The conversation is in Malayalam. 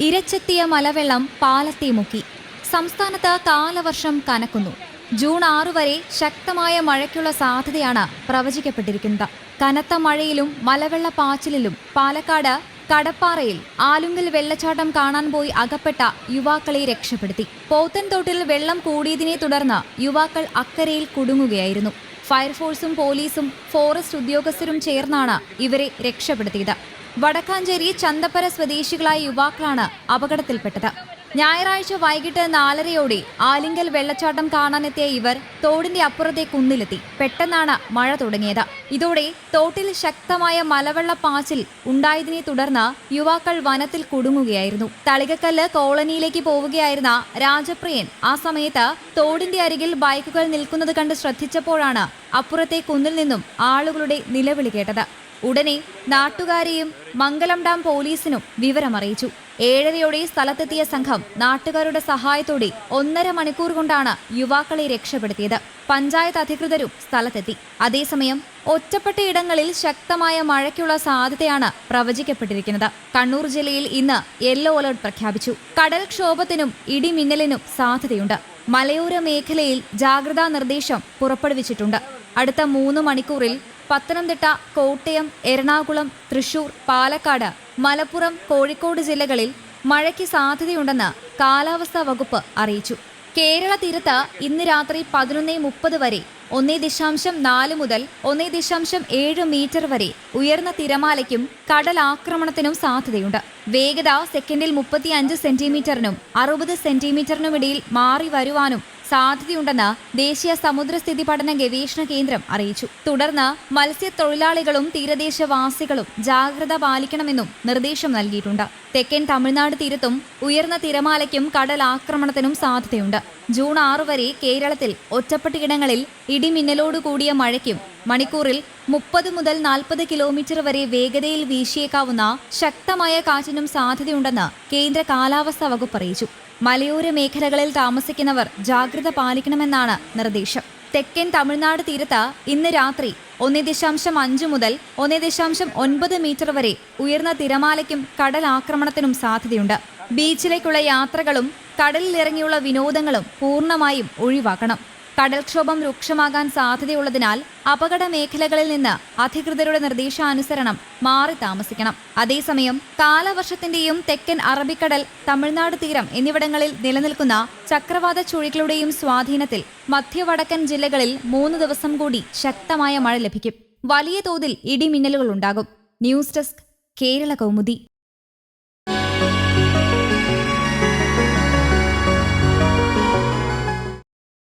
ഇരച്ചെത്തിയ മലവെള്ളം പാലത്തെ മുക്കി. സംസ്ഥാനത്ത് കാലവർഷം കനക്കുന്നു. ജൂൺ ആറു വരെ ശക്തമായ മഴയ്ക്കുള്ള സാധ്യതയാണ് പ്രവചിക്കപ്പെട്ടിരിക്കുന്നത്. കനത്ത മഴയിലും മലവെള്ള പാച്ചിലിലും പാലക്കാട് കടപ്പാറയിൽ ആലുങ്കൽ വെള്ളച്ചാട്ടം കാണാൻ പോയി അകപ്പെട്ട യുവാക്കളെ രക്ഷപ്പെടുത്തി. പോത്തൻതോട്ടിൽ വെള്ളം കൂടിയതിനെ തുടർന്ന് യുവാക്കൾ അക്കരയിൽ കുടുങ്ങുകയായിരുന്നു. ഫയർഫോഴ്സും പോലീസും ഫോറസ്റ്റ് ഉദ്യോഗസ്ഥരും ചേർന്നാണ് ഇവരെ രക്ഷപ്പെടുത്തിയത്. വടക്കാഞ്ചേരി ചന്തപ്പര സ്വദേശികളായ യുവാക്കളാണ് അപകടത്തിൽപ്പെട്ടത്. ഞായറാഴ്ച വൈകിട്ട് നാലരയോടെ ആലിങ്കൽ വെള്ളച്ചാട്ടം കാണാനെത്തിയ ഇവർ തോടിന്റെ അപ്പുറത്തെ കുന്നിലെത്തി. പെട്ടെന്നാണ് മഴ തുടങ്ങിയത്. ഇതോടെ തോട്ടിൽ ശക്തമായ മലവെള്ള പാച്ചിൽ ഉണ്ടായതിനെ തുടർന്ന് യുവാക്കൾ വനത്തിൽ കുടുങ്ങുകയായിരുന്നു. തളികക്കല്ല് കോളനിയിലേക്ക് പോവുകയായിരുന്ന രാജപ്രിയൻ ആ സമയത്ത് തോടിന്റെ അരികിൽ ബൈക്കുകൾ നിൽക്കുന്നത് കണ്ട് ശ്രദ്ധിച്ചപ്പോഴാണ് അപ്പുറത്തെ കുന്നിൽ നിന്നും ആളുകളുടെ നിലവിളി കേട്ടത്. ഉടനെ നാട്ടുകാരെയും മംഗലം ഡാം പോലീസിനും വിവരമറിയിച്ചു. ഏഴരയോടെ സ്ഥലത്തെത്തിയ സംഘം നാട്ടുകാരുടെ സഹായത്തോടെ ഒന്നര മണിക്കൂർ കൊണ്ടാണ് യുവാക്കളെ രക്ഷപ്പെടുത്തിയത്. പഞ്ചായത്ത് അധികൃതരും സ്ഥലത്തെത്തി. അതേസമയം ഒറ്റപ്പെട്ട ഇടങ്ങളിൽ ശക്തമായ മഴയ്ക്കുള്ള സാധ്യതയാണ് പ്രവചിക്കപ്പെട്ടിരിക്കുന്നത്. കണ്ണൂർ ജില്ലയിൽ ഇന്ന് യെല്ലോ അലർട്ട് പ്രഖ്യാപിച്ചു. കടൽക്ഷോഭത്തിനും ഇടിമിന്നലിനും സാധ്യതയുണ്ട്. മലയോര മേഖലയിൽ ജാഗ്രതാ നിർദ്ദേശം പുറപ്പെടുവിച്ചിട്ടുണ്ട്. അടുത്ത മൂന്ന് മണിക്കൂറിൽ പത്തനംതിട്ട കോട്ടയം എറണാകുളം തൃശൂർ പാലക്കാട് മലപ്പുറം കോഴിക്കോട് ജില്ലകളിൽ മഴയ്ക്ക് സാധ്യതയുണ്ടെന്ന് കാലാവസ്ഥാ വകുപ്പ് അറിയിച്ചു. കേരള തീരത്ത് ഇന്ന് രാത്രി പതിനൊന്ന് മുപ്പത് വരെ ഒന്നേ ദശാംശം നാല് മുതൽ ഒന്നേ ദശാംശം ഏഴ് മീറ്റർ വരെ ഉയർന്ന തിരമാലയ്ക്കും കടൽ കടലാക്രമണത്തിനും സാധ്യതയുണ്ട്. വേഗത സെക്കൻഡിൽ മുപ്പത്തി അഞ്ച് സെന്റിമീറ്ററിനും അറുപത് സെന്റിമീറ്ററിനുമിടയിൽ മാറി വരുവാനും സാധ്യതയുണ്ടെന്ന് ദേശീയ സമുദ്രസ്ഥിതി പഠന ഗവേഷണ കേന്ദ്രം അറിയിച്ചു. തുടർന്ന് മത്സ്യത്തൊഴിലാളികളും തീരദേശവാസികളും ജാഗ്രത പാലിക്കണമെന്നും നിർദ്ദേശം നൽകിയിട്ടുണ്ട്. തെക്കൻ തമിഴ്നാട് തീരത്തും ഉയർന്ന തിരമാലയ്ക്കും കടലാക്രമണത്തിനും സാധ്യതയുണ്ട്. ജൂൺ ആറ് വരെ കേരളത്തിൽ ഒറ്റപ്പെട്ടയിടങ്ങളിൽ ഇടിമിന്നലോട് കൂടിയ മഴയ്ക്കും മണിക്കൂറിൽ മുപ്പത് മുതൽ നാൽപ്പത് കിലോമീറ്റർ വരെ വേഗതയിൽ വീശിയേക്കാവുന്ന ശക്തമായ കാറ്റിനും സാധ്യതയുണ്ടെന്ന് കേന്ദ്ര കാലാവസ്ഥാ വകുപ്പ് അറിയിച്ചു. മലയോര മേഖലകളിൽ താമസിക്കുന്നവർ ജാഗ്രത പാലിക്കണമെന്നാണ് നിർദ്ദേശം. തെക്കൻ തമിഴ്നാട് തീരത്ത് ഇന്ന് രാത്രി ഒന്നേ ദശാംശം അഞ്ച് മുതൽ ഒന്നേ ദശാംശം ഒൻപത് മീറ്റർ വരെ ഉയർന്ന തിരമാലയ്ക്കും കടലാക്രമണത്തിനും സാധ്യതയുണ്ട്. ബീച്ചിലേക്കുള്ള യാത്രകളും കടലിലിറങ്ങിയുള്ള വിനോദങ്ങളും പൂർണമായും ഒഴിവാക്കണം. കടൽക്ഷോഭം രൂക്ഷമാകാൻ സാധ്യതയുള്ളതിനാൽ അപകട മേഖലകളിൽ നിന്ന് അധികൃതരുടെ നിർദ്ദേശാനുസരണം മാറി താമസിക്കണം. അതേസമയം കാലവർഷത്തിന്റെയും തെക്കൻ അറബിക്കടൽ തമിഴ്നാട് തീരം എന്നിവിടങ്ങളിൽ നിലനിൽക്കുന്ന ചക്രവാത ചുഴികളുടെയും സ്വാധീനത്തിൽ മധ്യവടക്കൻ ജില്ലകളിൽ മൂന്ന് ദിവസം കൂടി ശക്തമായ മഴ ലഭിക്കും. വലിയ തോതിൽ ഇടിമിന്നലുകളുണ്ടാകും. News desk Kerala Kaumudi.